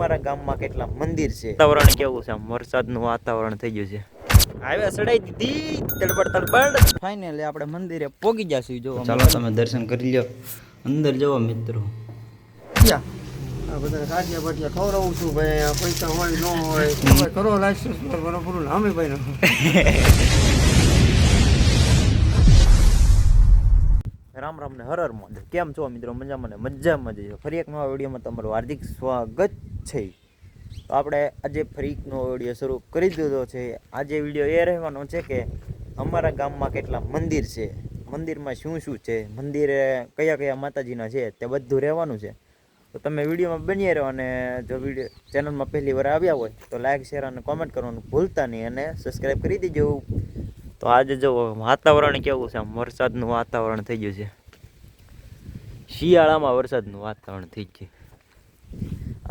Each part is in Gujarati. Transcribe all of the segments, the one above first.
અમારા ગામમાં કેટલા મંદિર છે. વાતાવરણ કેવું છે? વરસાદ વરસાદનું વાતાવરણ થઈ ગયું છે. આવ્યા સડાઈ દીધી. તડબડ તડબડ. ફાઇનલી આપણે મંદિરે પોગી જશું જો ચાલો તમે દર્શન કરી લ્યો. અંદર જવો મિત્રો. આ બધા કાઢ્યા બાટિયા ખવડાવું છું ભાઈ આ પૈસા હોય ન હોય. કરો લાઈસન્સ પર બરોબર અમે ભાઈ રામ રામ ને હરર મોદે કેમ છો મિત્રો? મજામાં ને? મજા છો. ફરી એક નવા વિડીયોમાં તમારું હાર્દિક સ્વાગત છે. તો આપણે આજે ફરી એક નવો વીડિયો શરૂ કરી દીધો છે. આજે વીડિયો એ રહેવાનો છે કે અમારા ગામમાં કેટલા મંદિર છે. મંદિરમાં શું શું છે? મંદિરે કયા કયા માતાજીના છે? તે બધું રહેવાનું છે. તો તમે વિડીયોમાં બની રહો અને જો વીડિયો ચેનલમાં પહેલી વાર આવ્યા હોય તો લાઇક શેર અને કોમેન્ટ કરવાનું ભૂલતા નહીં અને સબસ્ક્રાઈબ કરી દેજો. તો આજે જો વાતાવરણ કેવું છે? આમ વરસાદનું વાતાવરણ થઈ ગયું છે. શિયાળામાં વરસાદનું વાતાવરણ થઈ ગયું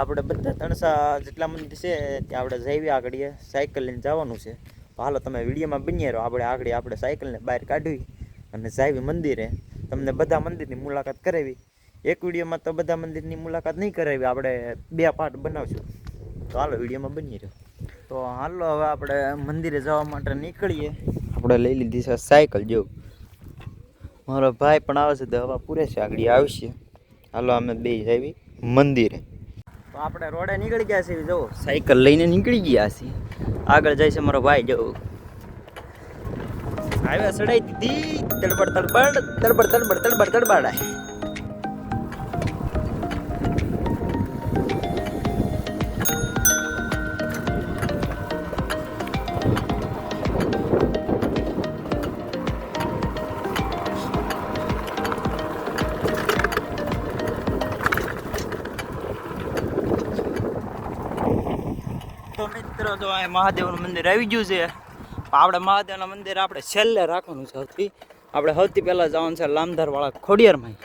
આપણે બધા તણસા જેટલા મંદિર છે ત્યાં આપણે જઈએ આગળ સાયકલ લઈને જવાનું છે. હાલો તમે વિડીયોમાં બની રહો. આપણે આગળ આપણે સાયકલને બહાર કાઢવી અને જાવી મંદિરે. તમને બધા મંદિરની મુલાકાત કરાવી. એક વિડીયોમાં તો બધા મંદિરની મુલાકાત નહીં કરાવી, આપણે બે પાર્ટ બનાવશું. તો હાલો વિડીયોમાં બની રહ્યો તો હાલો હવે આપણે મંદિરે જવા માટે નીકળીએ. આપણે લઈ લીધી છે સાયકલ જેવું. મારો ભાઈ પણ આવે છે તો હવા પૂરે છે આગળ આવશે. હાલો અમે બે જાવી મંદિરે. તો આપણે રોડે નીકળી ગયા છીએ જો સાયકલ લઈને નીકળી ગયા છીએ. આગળ જાય છે મારો ભાઈ જો હાઈવે સડાઈ દીધી. તડબડ તડબડ તડબડ તડબડ તડબડ તડબડાય. મિત્રો તો આ મહાદેવનું મંદિર આવી ગયું છે. આપણે મહાદેવના મંદિર આપણે છેલ્લે રાખવાનું છે સૌથી આપણે સૌથી પહેલાં જવાનું છે લામધારવાળા ખોડિયારમાં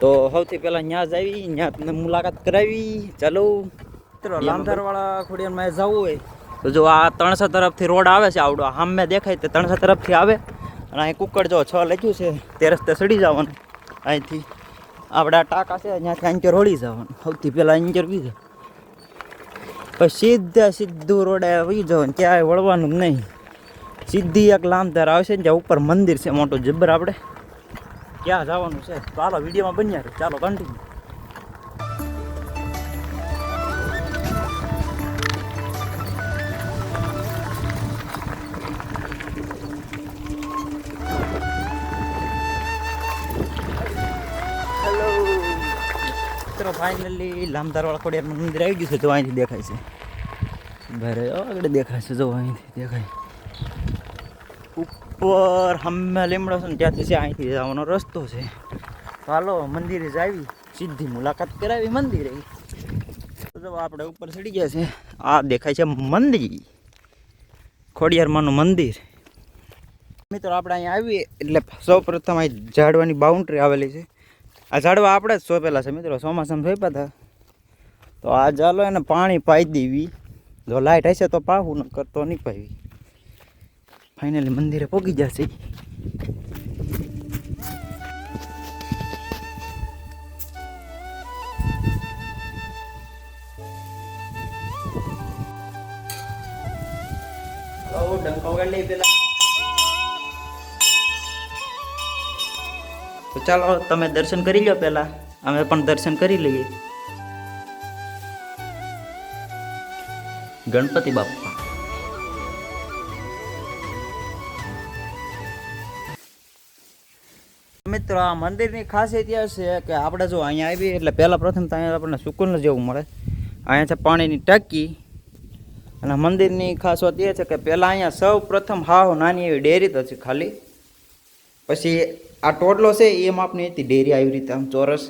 તો સૌથી પહેલાં ત્યાં જ આવી ત્યાં તમને મુલાકાત કરાવી. ચાલો. મિત્રો લામધારવાળા ખોડિયારમાં જવું હોય. તો જો આ ત્રણસો તરફથી રોડ આવે છે આવડો. સામે દેખાય તે ત્રણસો તરફથી આવે. અને અહીં કુકડ જો છ લખ્યું છે તે રસ્તે ચડી જવાનું. અહીંથી. આપણે ટાંકા છે ત્યાંથી અંચર હોળી જવાનું. સૌથી પહેલાં અંચર બી જાય પછી સીધા સીધું રોડે આવી જાવ ને ક્યાંય વળવાનું નહીં. સીધી એક લાંબધાર આવશે ને જ્યાં ઉપર મંદિર છે, મોટું જબ્બર આપણે. ક્યાં જવાનું છે? ચાલો વિડીયોમાં બન્યા ચાલો કન્ટિન્યુ ફાઇનલી લામધારવાળા ખોડિયાર મંદિર આવી ગયું છે, જો અહીંથી દેખાય છે. ઘરે આગળ દેખાય છે, જો અહીંથી દેખાય. ઉપર હમે લીમડો છે ને ત્યાંથી છે, અહીંથી જવાનો રસ્તો છે. ચાલો મંદિરે જ આવી. સીધી મુલાકાત કરાવી મંદિરે. તો આપણે ઉપર ચડી ગયા છે, આ દેખાય છે મંદિર. ખોડિયારમાંનું મંદિર. મિત્રો, આપણે અહીંયા આવીએ, એટલે સૌ પ્રથમ અહીં ઝાડવાની બાઉન્ડ્રી આવેલી છે. આ ઝાડવા આપણે જ સોંપેલા છે મિત્રો, ચોમાસામાં સોંપ્યા હતા તો આ ચાલો એને પાણી પાઈ દેવી. જો લાઇટ હશે તો પાવું ન કરતો નહીં પાવી ફાઇનલી મંદિરે પહોંચી જશે. તો ચાલો તમે દર્શન કરી લો પહેલાં. અમે પણ દર્શન કરી લઈએ. ગણપતિ બાપા. મિત્રો આ મંદિરની ખાસિયત એ છે કે આપણે જો અહીંયા આવીએ એટલે પહેલાં પ્રથમ તો અહીંયા આપણને સુકૂન જેવું મળે. અહીંયા છે પાણીની ટાંકી. અને મંદિરની ખાસ વાત એ છે કે પહેલાં અહીંયા સૌ પ્રથમ હાવ નાની એવી ડેરી તો છે ખાલી. પછી આ ટોડલો છે એ માપની હતી ડેરી આવી રીતે આમ ચોરસ.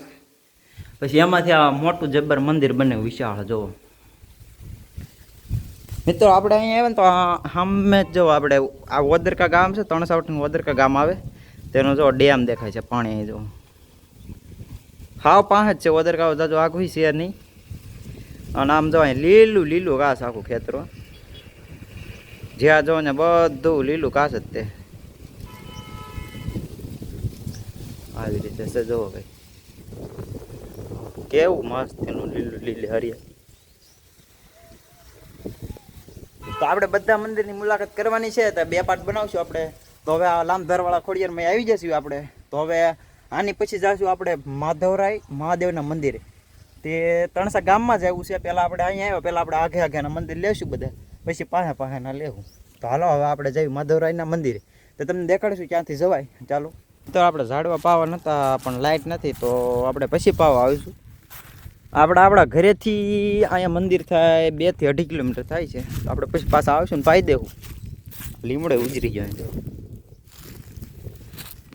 પછી એમાંથી આ મોટું જબ્બર મંદિર બને વિશાળ જોવો મિત્રો આપણે અહીંયા આવે ને તો સામે જ જો આપણે આ વદરકા ગામ છે ત્રણસાવટનું વદરકા ગામ આવે. તેનો જો ડેમ દેખાય છે પાણી અહીં જો. હાવ પાંચ જ છે વદરકા જો આખું છે નહીં. અને આમ જો અહીં લીલું લીલું ઘાસ આખું ખેતરો જ્યાં જો ને બધું લીલું ઘાસ જ તે. આવી રીતે સજો ભાઈ કેવું મસ્ત એનું લીલું લીલી હરિયા તો આપણે બધા મંદિરની મુલાકાત કરવાની છે, તો બે પાર્ટ બનાવશું આપણે. તો હવે આ લામધારવાળા ખોડિયારમાં આવી જશું આપણે. તો હવે આની પછી જાશું આપણે માધવરાય મહાદેવના મંદિરે. તે ત્રણસા ગામમાં જ આવ્યું છે. પહેલાં આપણે અહીંયા આવ્યા, પહેલાં આપણે આઘે આઘેના મંદિર લેશું બધા. પછી પાછા પાસેના લેવું. તો હાલો, હવે આપણે જઈએ માધવરાયના મંદિરે. તો તમને દેખાડીશું ક્યાંથી જવાય. ચાલો. તો આપણે ઝાડવા પાવા નહોતા પણ લાઇટ નથી તો આપણે પછી પાવા આવીશું. આપણે આપણા ઘરેથી અહીંયા મંદિર થાય, બેથી અઢી કિલોમીટર થાય છે. તો આપણે પછી પાછા આવીશું ને પાઈ દેવું. લીમડે ઉજરી જાય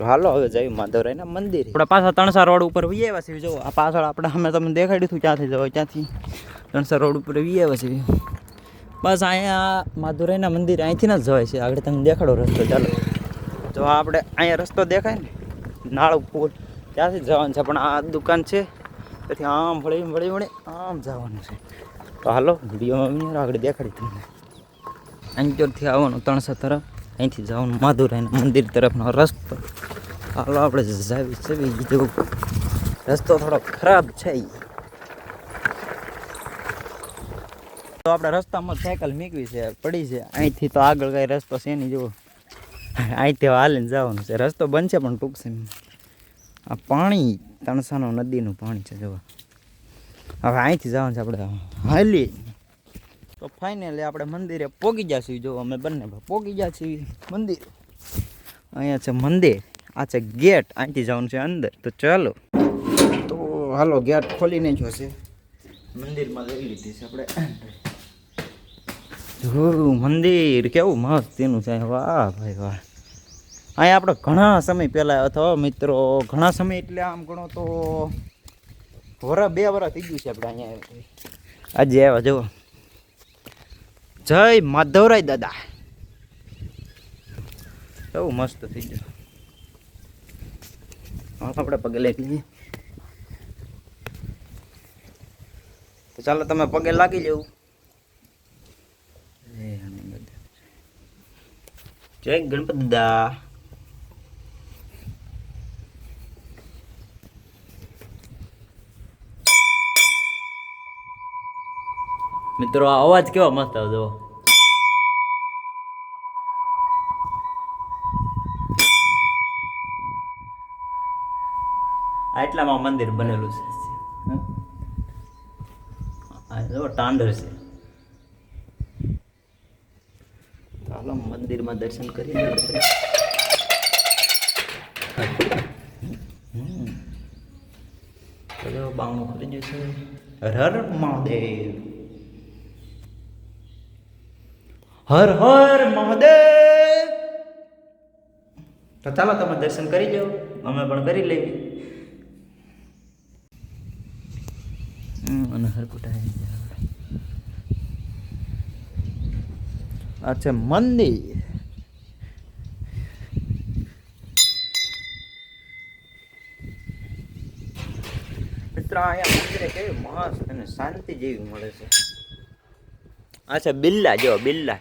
હાલો, હવે જઈએ માધવરાયના મંદિર. આપણે પાછા તણસા રોડ ઉપર વી આવ્યા છીએ, જો, આ પાછળ આપણે, અમે તમને દેખાડ્યું હતું ક્યાંથી જવાય, ક્યાંથી? તણસા રોડ ઉપર વી આવ્યા બસ અહીંયા માધુરાયના મંદિર અહીંથી ન જવાય છે, આગળ તમને દેખાડો રસ્તો, ચાલો. જો આપણે અહીંયા રસ્તો દેખાય ને? નાળું પુલ. ત્યાંથી જવાનું છે, પણ આ દુકાન છે. તેથી આમ વળી વળી વળી આમ જવાનું છે. તો હાલો વિડીયોમાં આગળ દેખાડી તમને. અંચોરથી આવવાનું ત્રણસો તરફ. અહીંથી જવાનું માધુરાયના મંદિર તરફનો રસ્તો. હાલો, આપણે જાવી જવી જેવું રસ્તો થોડો ખરાબ છે તો આપણે રસ્તામાં સાયકલ મીકવી છે, પડી છે. અહીંથી તો આગળ કઈ રસ્તો છે નહીં, જુઓ. અહીંથી હાલીને જવાનું છે. રસ્તો બનશે પણ ટૂંક છે. આ પાણી, તણસાનો નદીનું પાણી છે, જોવા. હવે અહીંથી જવાનું છે આપણે હાલી. તો ફાઇનલી આપણે મંદિરે પોગી જશું જો અમે બંને પોગી છીએ મંદિર. અહીંયા છે મંદિર, આ છે ગેટ. અહીંથી જવાનું છે અંદર. તો ચાલો. તો હાલો, ગેટ ખોલીને જોશે મંદિરમાં લઈ લીધી છે આપણે. મંદિર કેવું મસ્ત એનું છે વાહ ભાઈ વાહ. અહીંયા આપણે ઘણા સમય પહેલાં અથવા મિત્રો. ઘણા સમય એટલે આમ ગણો તો વરસ બે વરસ થઈ ગયું છે આપણે અહીંયા આજે આવ્યા, જુઓ. જય માધવરાય દાદા. કેવું મસ્ત થઈ ગયું. આપણે પગે લઈએ. તો ચાલો, તમે પગે લાગી જવું જય હનુમાન દાદા. જય ગણપત દા મિત્રો આ અવાજ કેવા મસ્ત આવતો એટલામાં મંદિર બનેલું છે? જો તાંડર છે ચાલો મંદિરમાં દર્શન હમ. ચલો બાવણું ખુલી જશે હર મહાદેવ. હર હર મહાદેવ. તો ચાલો તમે દર્શન કરી જાઓ અમે પણ કરી લેવી હમ, અને અચ્છા મંદિર મિત્રો અહીંયા મંદિરે કેવી મસ્ત અને શાંતિ જેવી મળે છે. અચ્છા બિલ્લા જો બિલ્લા.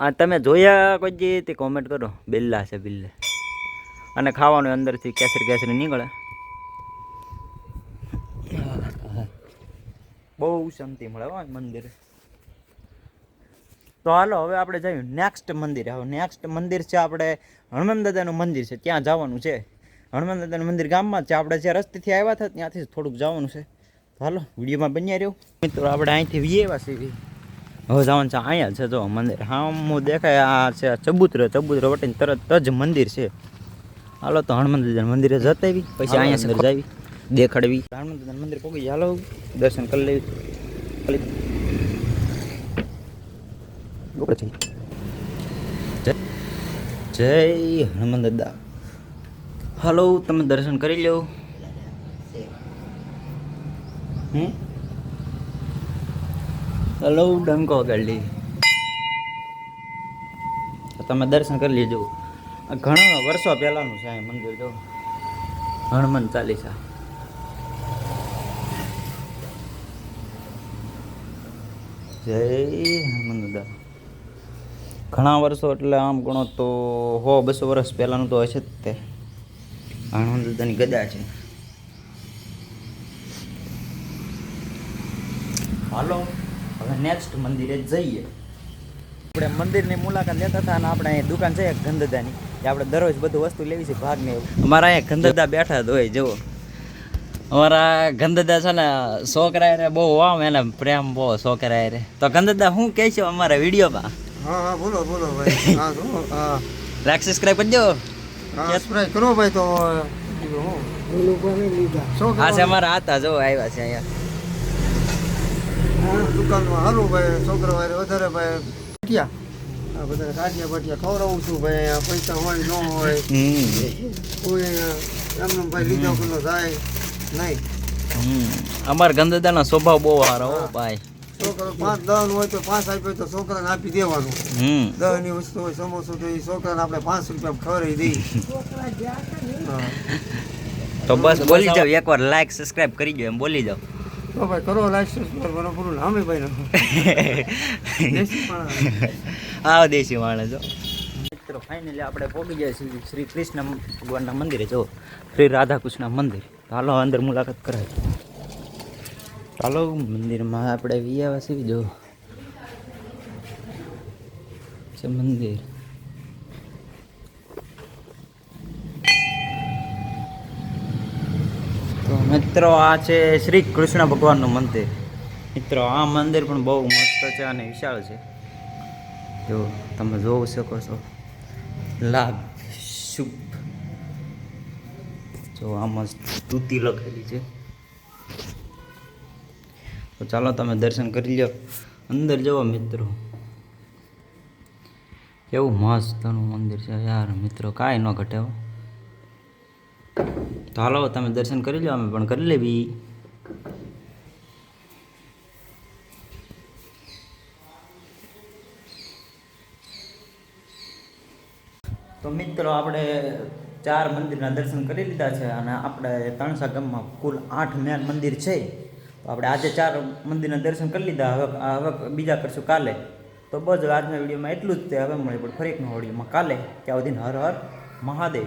આ તમે જોયા કોઈ દી તે કોમેન્ટ કરો. બિલ્લા છે બિલ્લા. અને ખાવાનું અંદરથી કેસરી કેસરી નીકળે. બહુ શાંતિ મળે હો મંદિરે. તો હાલો હવે આપણે જઈએ નેક્સ્ટ મંદિર. હવે નેક્સ્ટ મંદિર છે આપણે હનુમાન દાદાનું મંદિર છે ત્યાં જવાનું છે. હનુમાન દાદાનું મંદિર ગામમાં છે. આપણે જે રસ્તેથી આવ્યા હતા ત્યાંથી થોડુંક જવાનું છે. તો હાલો વિડીયોમાં બન્યા રહ્યો. મિત્રો આપણે અહીંથી વીએ એવા હવે જવાનું છે અહીંયા છે જો મંદિર. હા હું દેખાય આ છે ચબૂતરો. ચબૂતરો વટીને તરત જ મંદિર છે. હાલો તો હનુમાન દાદાના મંદિરે જતા આવી. પછી અહીંયા અંદર જાવી દેખાડવી. હનુમાન દાદાનું મંદિર પોગી જાય હાલો દર્શન કરી લેવી. ખાલી ગોપડે જઈ જય હનુમાન દાદા. હલો, તમે દર્શન કરી લો હલો, ડંકો ગાડી. તમે દર્શન કરી લેજો. ઘણા વર્ષો પહેલાનું છે અહીં મંદિર, જો. હનુમાન ચાલીસા. જય હનુમાન દાદા. ઘણા વર્ષો એટલે આમ ગણો તો હો બસો વર્ષ પહેલાંનું તો હશે જ તે. આણંદની ગદા છે. હાલો હવે નેક્સ્ટ મંદિરે જઈએ. આપણે મંદિરની મુલાકાત લેતા હતા અને આપણે અહીંયા દુકાન છે ગંધદાની જે આપણે દરરોજ બધું વસ્તુ લેવી છે ભાગ ને એવું. અમારા અહીંયા ગંધદા બેઠા જ હોય જુઓ. અમારા ગંદદા છે ને છોકરા રે બહુ આમ એને પ્રેમ બહુ છોકરા રે. તો ગંદદા શું કહે છે અમારા વિડીયોમાં? હા હા બોલો બોલો ભાઈ. હા શું? હા. લાઈક સબસ્ક્રાઇબ કરજો. હા સ્પ્રે કરો ભાઈ તો આ છે? અમારા હતા જો આવ્યા છે અહીંયા. દુકાનમાં. હાલું ભાઈ છોકરા વારે વધારે ભાઈ ભટિયા આ બધા કાઢિયા ભટિયા ખવડાવું છું ભાઈ પૈસા હોય ન હોય. કોઈ એમને ભાઈ લીધો કિલો થાય નહીં. હમ. અમારા ગંદદાનો સ્વભાવ બહુ સારો હો. ભાઈ. છોકરો પાંચ દસ હોય તો પાંચ આપ્યો તો છોકરાને આપી દેવાનું. હમ. ની વસ્તુ હોય સમોસો તો એ છોકરાને આપણે પાંચ રૂપિયા ખવડાવી દઈએ. તો બસ બોલી જાવ એકવાર લાઈક સબસ્ક્રાઇબ કરી દો એમ બોલી જાવ તો ભાઈ કરો લાઈક સબસ્ક્રાઈબ કરો પૂરું નામે ભાઈ નો દેશી માણસ. જો મિત્રો ફાઇનલી આપણે પહોંચી ગયા છીએ શ્રી કૃષ્ણ ભગવાનના મંદિરે. જો શ્રી રાધા કૃષ્ણ મંદિર હાલો અંદર મુલાકાત કરાય ચાલો, મંદિરમાં આપણે વિયા છીએ જો છે મંદિર. તો મિત્રો, આ છે શ્રી કૃષ્ણ ભગવાનનું મંદિર. મિત્રો, આ મંદિર પણ બહુ મસ્ત છે અને વિશાળ છે. જો તમે જોઈ શકો છો. લાભ, શુભ. જો આમાં સ્તુતિ લખેલી છે. તો ચાલો તમે દર્શન કરી લો અંદર જવો મિત્રો. કેવું મસ્તનું મંદિર છે યાર મિત્રો, કાંઈ ન ઘટે હો. તો હાલો, તમે દર્શન કરી લો અમે પણ કરી લેવી. તો મિત્રો, આપણે ચાર મંદિરના દર્શન કરી લીધા છે અને આપણે ત્રણસા ગામમાં કુલ આઠ મેન મંદિર છે. આપણે આજે ચાર મંદિરના દર્શન કરી લીધા. હવે હવે બીજા કરશું કાલે. તો બસ, આજના વિડીયોમાં એટલું જ તે. હવે મળે પણ ફરી એક વિડીયોમાં. કાલે, ત્યાં સુધી હર હર મહાદેવ.